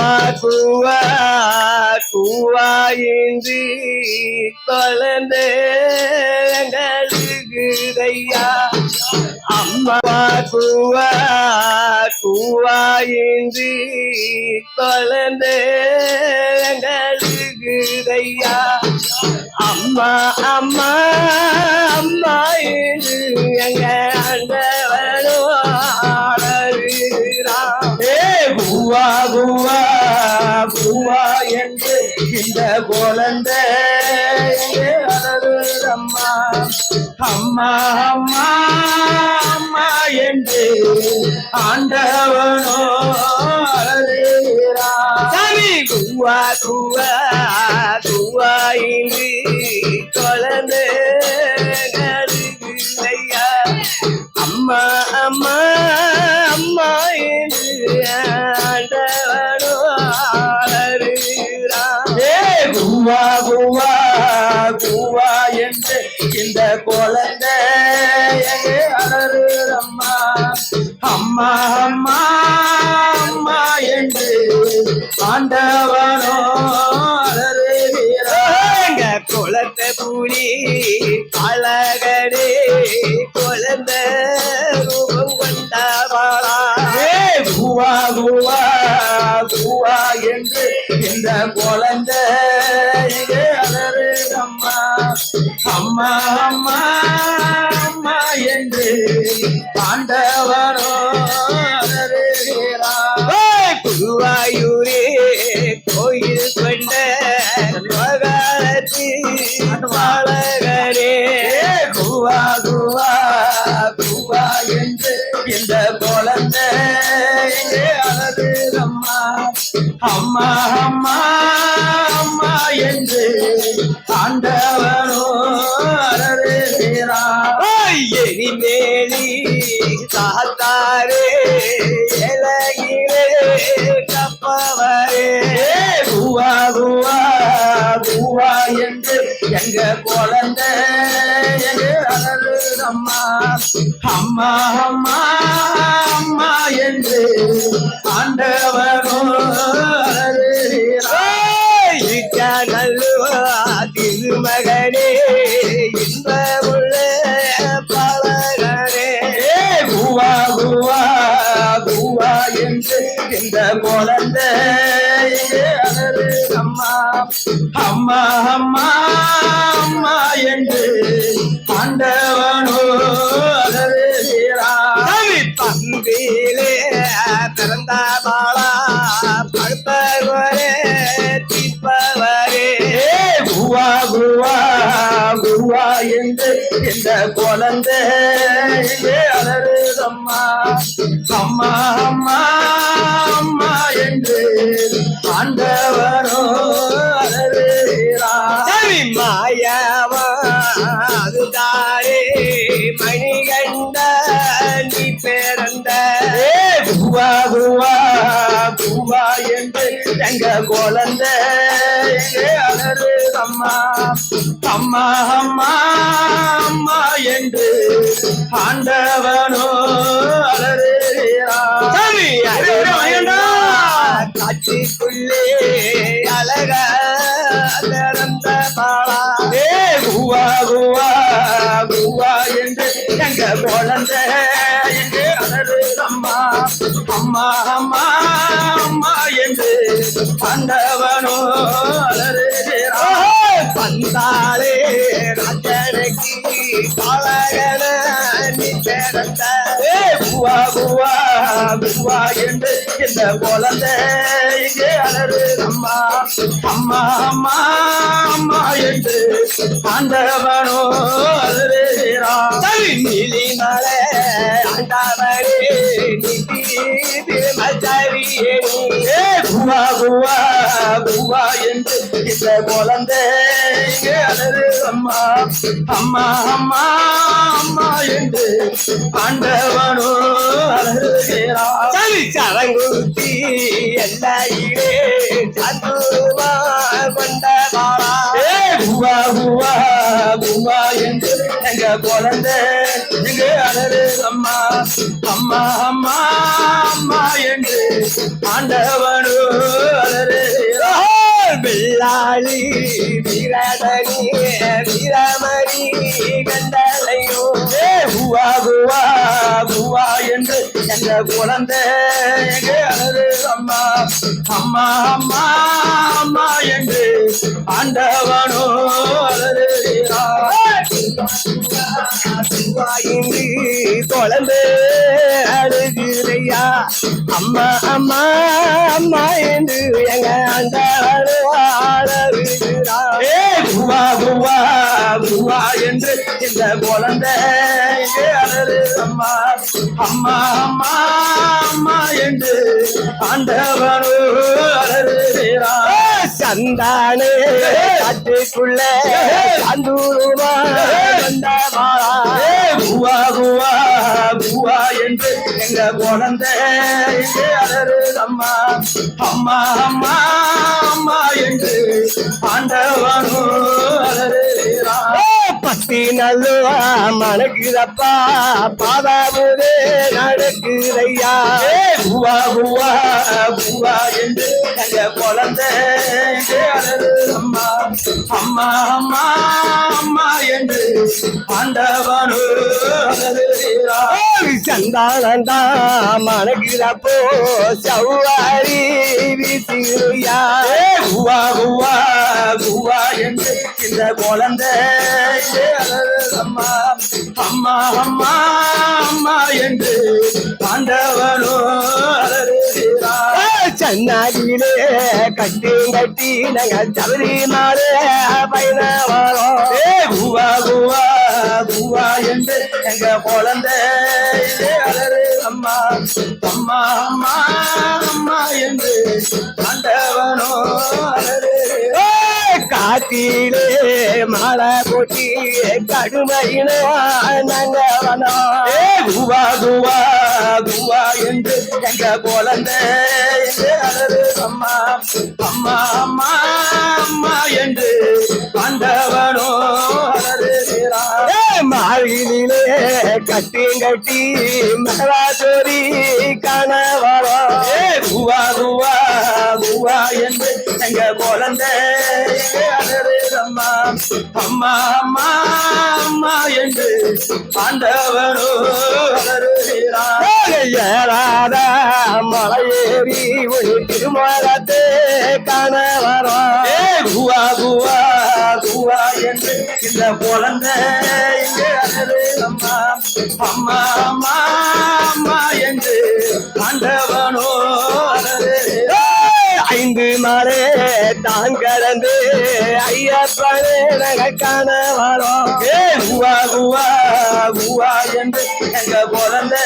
அம்மா கூவா கூவாயின்றி தொலைந்து எங்களுக்குதையா அம்மா கூவா கூவாயின்றி தொலைந்து எங்களுக்குதையா அம்மா அம்மா அம்மா இது எங்க ஆண்டவனும் பூவா பூவா பூவா என்று இந்த குழந்தை அம்மா அம்மா அம்மா அம்மா என்று ஆண்டவனோ அழுகிறான். சாமி குவா குவா குவா பூவா பூவா பூவா என்று இந்த குழந்தை. அழறம்மா அம்மா. அம்மா அம்மா என்று ஆண்டவனோ அழறுகிறான் எங்க குளத்தை பூனி அழகடே குழந்தை ரூபம் கொண்டவாளா. ஏ பூவா பூவா பூவா என்று இந்த குழந்தை அம்மா அம்மா அம்மா என்று ஏய், குருவாயூரே கோயில் கொண்ட அழகரே. ஏ குவா குவா குவா என்று இந்த குழந்தை அழகுதம்மா. அம்மா அம்மா அம்மா என்று ஓய், எரிமேலி சாத்தாரே இலகிலே கப்பவரே. ஏ குவா குவா என்று எங்க குழந்தை எங்க அழகுதம்மா அம்மா அம்மா அம்மா என்று ஆண்டவனோ குழந்தை அம்மா. அம்மா அம்மா அம்மா என்று ஆண்டவனோ சாமி பம்பிலே பிறந்த பாலா பழுப்பவரே தீப்பவரே பூவா பூவா பூவா என்று இந்த குழந்தை. அம்மா. அம்மா அம்மா என்று மாயாவா அதுதாரே மணிகண்ட நீ பிறந்த பூவா பூவா பூவா என்று எங்க குழந்தை அலறு அம்மா அம்மா அம்மா அம்மா என்று ஆண்டவனோ மகனா. காட்சிக்குள்ளே அழக திறந்த பாலா ஏ பூவா பூவா பூவா என்று எங்க குழந்த என்று அலரு அம்மா அம்மா அம்மா அம்மா என்று ஆண்டவனோ அலறுகிறான் பந்தாளே ராஜனுக்கு பழகன ஏ பூவா பூவா பூவா என்று இந்த குழந்தை இங்கே அலறு. அம்மா அம்மா அம்மா அம்மா என்று ஆண்டவனோ அலறுகிறான். ஆண்டவரே நிதி மச்சரியே என்று இந்த குழந்தை அம்மா அம்மா அம்மா அம்மா என்று ஆண்டவனோ அலறுகிறான் சரி சரங்குத்தி எல்லாயிரே சந்துவா கொண்ட பாலா ஏ பூவா பூவா பூவா என்று எங்க குழந்தை எங்க அலறு அம்மா அம்மா அம்மா அம்மா என்று ஆண்டவனோ வாழி வீரமணி வீரமணி குவா குவா குவா என்று என்ற குழந்தை அழகு? அம்மா அம்மா அம்மா அம்மா என்று ஆண்டவனோ அழகுகிறார். குழந்தை அழுகிறையா? அம்மா அம்மா அம்மா என்று எங்க அந்த அழுவாழ குவா குவா குவா என்று இந்த குழந்தை அழகு அம்மா அம்மா அம்மா அம்மா என்று அழகுகிறார் சந்தானே காட்டுக்குள்ள ஏ குவா குவா குவா என்று எங்க குழந்தை அம்மா அம்மா அம்மா அம்மா என்று ஆண்டவனோ அலறுகிறான் பத்தி நல்லுவா மணக்குதப்பா பாதாபுதே நடக்குதையா? ஏ குவா குவா என்று எங்க குழந்தை. அம்மா அம்மா அம்மா அம்மா என்று ஆண்டவனோ சந்தானந்தா மணக்குதப்போ சௌவாரி வீசியா குவா குவா குவா என்று இந்த குழந்தை. அம்மா அம்மா அம்மா அம்மா என்று ஆண்டவனோ கட்டி கட்டி நாங்க சபரி பயண வரோம் ஏ குவா குவா குவா என்று எங்க குழந்தை அம்மா அம்மா அம்மா அம்மா என்று ஆண்டவனோ காத்திலே மாலை போட்டி நாங்க வந்தோம். ஏ குவா குவா குவா என்று எங்க குழந்தை அலறு அம்மா அம்மா அம்மா அம்மா என்று ஆண்டவனோ அலறுகிறார் மாளிலே கட்டி கட்டி மகாசோரி காண வரோம் ஏ குவா குவா குவா என்று எங்க குழந்தை அம்மா அம்மா அம்மா அம்மா என்று ஆண்டவனோ ஏறாத மலையேறி ஒரு திருமணத்தை காண வரோம் ஏ குவா குவா குவா என்று இந்த குழந்தை அம்மா அம்மா அம்மா அம்மா என்று ஆண்டவனோ ஐந்து மலை தான் கடந்து ஐயப்பனே நகை காண வரோம் ஏ உவா குவா குவா என்று எங்க பிறந்த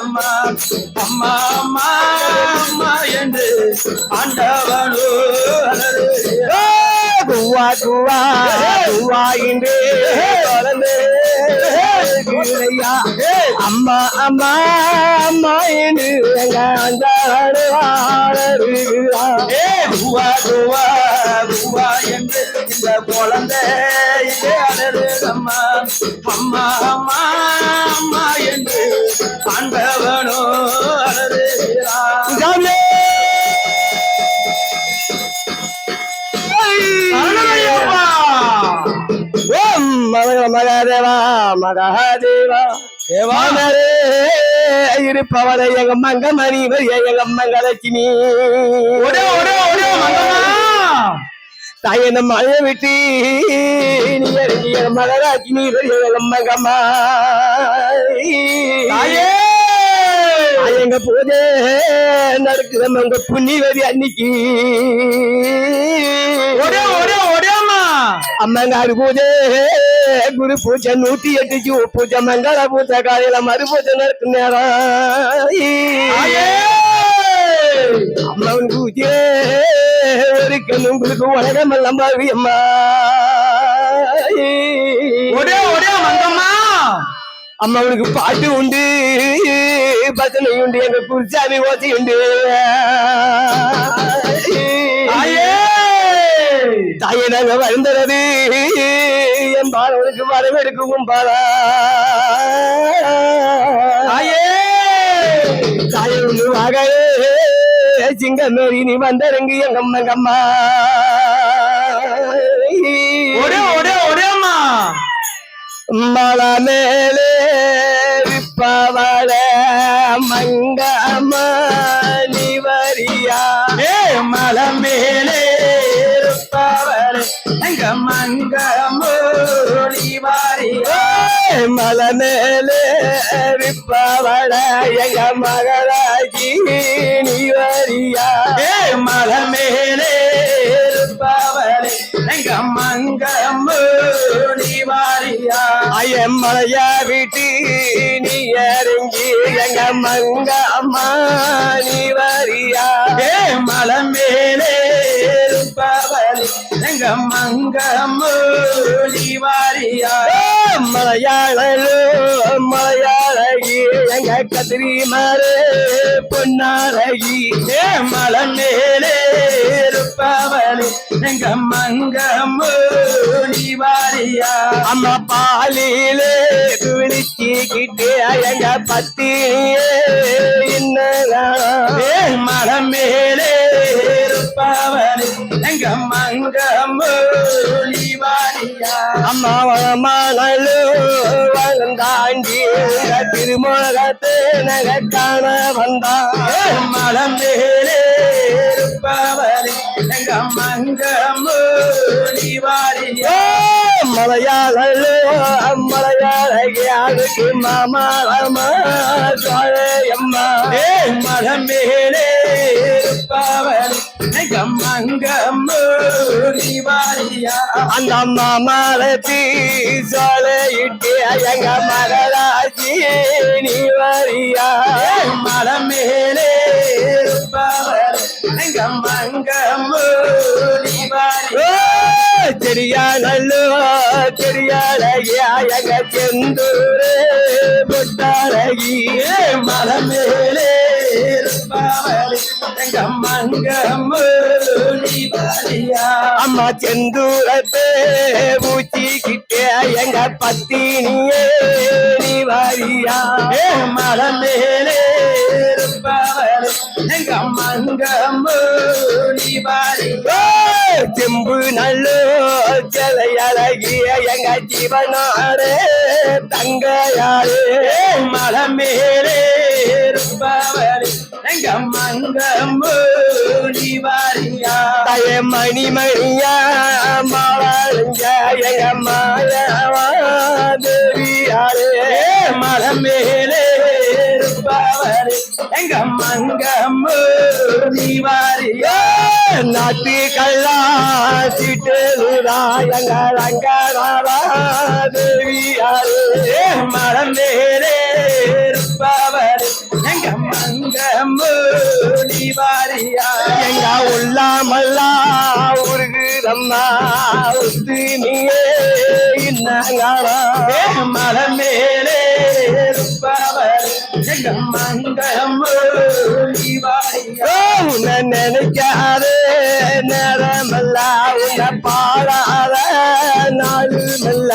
அம்மா அம்மா அம்மா அம்மா என்று ஆண்டவனோ அழகு குவா குவா குவா இன்று பிறந்தே அம்மா அம்மா அம்மா என்று எங்க அந்த ஏ என்று இந்த குழந்தை அம்மா அம்மா அம்மா அம்மா என்று அன்பவர் மகாதேவா மகாதேவா. தேவானரே இருப்பவரை எங்க மங்க மணி எங்க மங்களட்சுமி ஒரே ஒரே ஒரே மகனா தாய் என்ன மழைய விட்டு நீ இறங்கி எங்க மகராட்சி நீ எங்க மகம்மா தாயே. எங்க போதே நடக்குது உங்க புண்ணியவதி அன்னைக்கு. ஒரே ஒரே ஒரேம்மா அம்மங்காரு பூஜை குரு பூஜை நூத்தி எட்டு ஜூ பூஜை மங்கள பூஜை காலையில மறு பூஜை நடக்கும் நேரம் தாயே அம்மன் பூஜை ஒரு கண்ணு உங்களுக்கு உலகம் எல்லாம் பாவி அம்மா ஒரே ஒரே மங்கம்மா. அம்மாவுக்கு பாட்டு உண்டு பசனை உண்டு. தாயை நாங்க வருந்தது என் பாலவனுக்கு வரவெடுக்கவும் பாலா தாயே தாயை ஒன்று வாகவே சிங்கமேரி நீ வந்தரங்கு எங்க அம்மா எங்க அம்மா. ஒரே ஒரே ஒரேம்மா மலை மேலே விப்பவள மங்கம்மா நீ வரியா ஏ மலை மேலே விப்பவள எங்க மகளாஜி நீ வரியா? மலை மேலே இருப்பவர் எங்க மங்க மூடி வாரியா? ஐயம் மலையா விட்டு நீ இறங்கி எங்க மங்க அம்மா நீ வரியா? மலை மேலே இருப்பவர் எங்க மங்க மூடி வாரியா மலையாளோ மலையாளகி எங்க கத்திரி மாறு பொன்னாரகி ஏ மலை மேலே இருப்பவளே எங்க மங்க மூடி வாரியா? அம்மா பாலிலே குளிச்சுக்கிட்டு எங்க பத்தினியே இன்னும் ஏ மலை மேலே இருப்பவளே எங்க மங்க அம்மா வளமானலு வளர்ந்தாண்டி திருமுகத்தை நக காண வந்தா மேலே இருப்பவளே எங்க வாரியா மாமா அம்மா அந்த அம்மா எங்க மங்க சோலையிட்டு எங்க மகளாச்சி நீ வரியா. மலை மேலே நல்லோ செடியாளகியா எங்க செந்தூரே பொட்டாளகி மலமேலே அம்மா செந்தூரத்தே பூச்சிக்கிட்டே எங்க பத்தினியே நீ வரியா? மலை மேலே எங்க மங்க மூடி வாரியா? செம்பு நல்லோ சிலையழகிய எங்க ஜீவனாரே தங்கையாரே மலை மேலே தய மணி மணியா மாவாளுங்க எங்க மாயவா தேவியாரே மலை எங்க மங்க மூடி வாரியா கல்லா சிட்டுதா எங்க ரங்கராவா தேவியாரே மலமேலே மூடி வாரியா எங்க உள்ளாமல்லா உருகுதம்மா உத்துமியே இன்னங்காரா மலை மேலே இருப்பவர் எங்க மங்க மூடி வாரியா உன்னை நினைக்காதே நேரமல்ல உன்னை பாடாத நாளுமல்ல.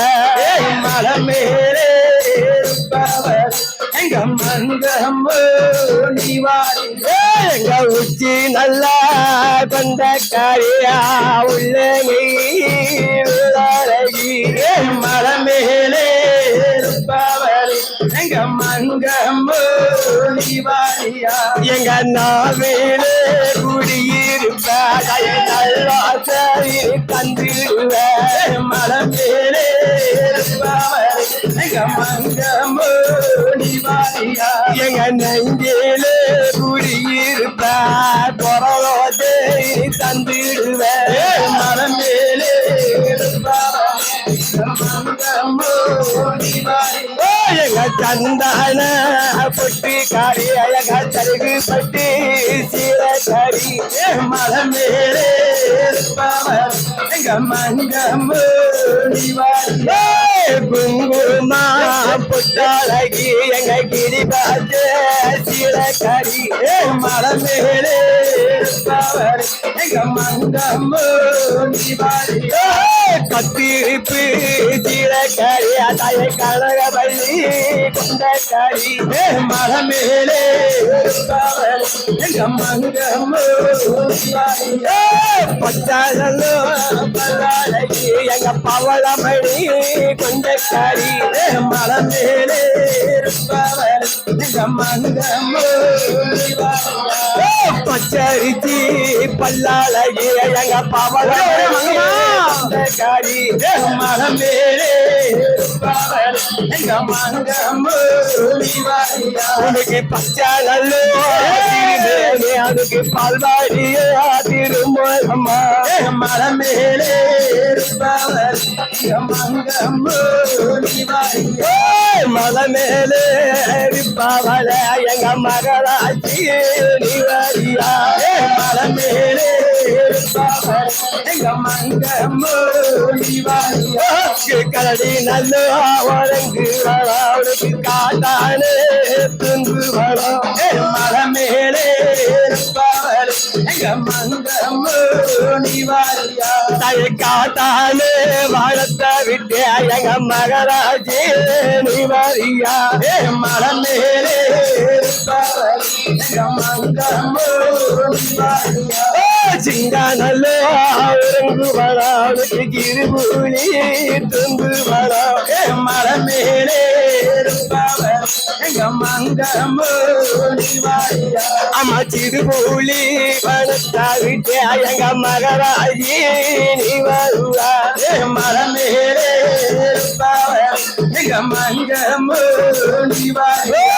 மலை மேலே இருப்பவர் எங்க வாரியா எங்க உச்சி நல்லா கொண்டக்காரியா உள்ளங்கி உள்ளழகி மலை மேலே எங்க மங்க மூடி எங்க நாவேலே குடியிருப்ப நல்லா சரி தந்திடுவேன் மலை எங்க மங்க மூடி எங்க நெஞ்சேலே குடியிருப்ப பொறலோதே தந்திடுவேன் மலை மேலே எங்க சந்தான பொட்டி காரி அழகா தருகு பட்டி சீர கறி மலை மேலே எங்க வாரியா குங்குமா புத்தாளகி எங்க கிரி பார்த்து சீலக்காரி மலை மேலே எங்க மங்கம்மு நிவாரி கத்திருப்பு சீலக்காரி அதாய கனகவள்ளி கொண்டக்காரி மலை மரமேலே இருப்பவர் எங்க மங்கம்மு பச்சாலோ எங்க பவளமணி கொண்டக்காரி மங்கம்மு நிவாரி பச்சரிச்சி பல்லாளகி இருப்பவர்? எங்க மங்கம்மு. நிவாரியா உனக்கு பச்சாலோ அதுக்கு பால்வாடியோ திருமணமா மலை மேலே மங்கம்மு மலை மேலே இருப்பவள எங்க மகளாச்சி நிவரியா மலை மேலே எங்க மங்கம்மு கரடி நல்ல வழங்கு அவளுக்கு காட்டானே துங்கு வளம் மலை மேலே காட்டானே வாழத்தை விட்டு எங்க மகராஜி மலை மேலே இருப்பவர் எங்க மங்கம்மு நிவாரியா சிங்கானல்லோ அவரங்கு வளவுக்கு கிருபுலி துங்கு வளம் மலை அம்மா சிறுபுலி வனத்தை விட்டு எங்க மகராஜி நீ வருவா மரமேலே மேலே இருப்பவர் எங்க மங்கம்மு நிவாரியா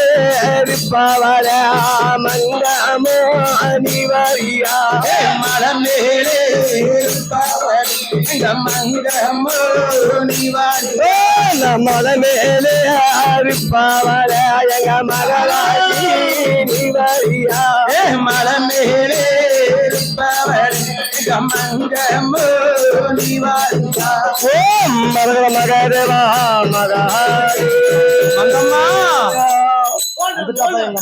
மலை மங்கமோ அணிவரியா? ஏ மலை மேலே இருப்பவர் எங்க நிவாரியா? மலை மேலே எங்க நிவரியா மேலே நிவாரியா மகரவா மகாரி மங்கம்மா. Muito obrigada.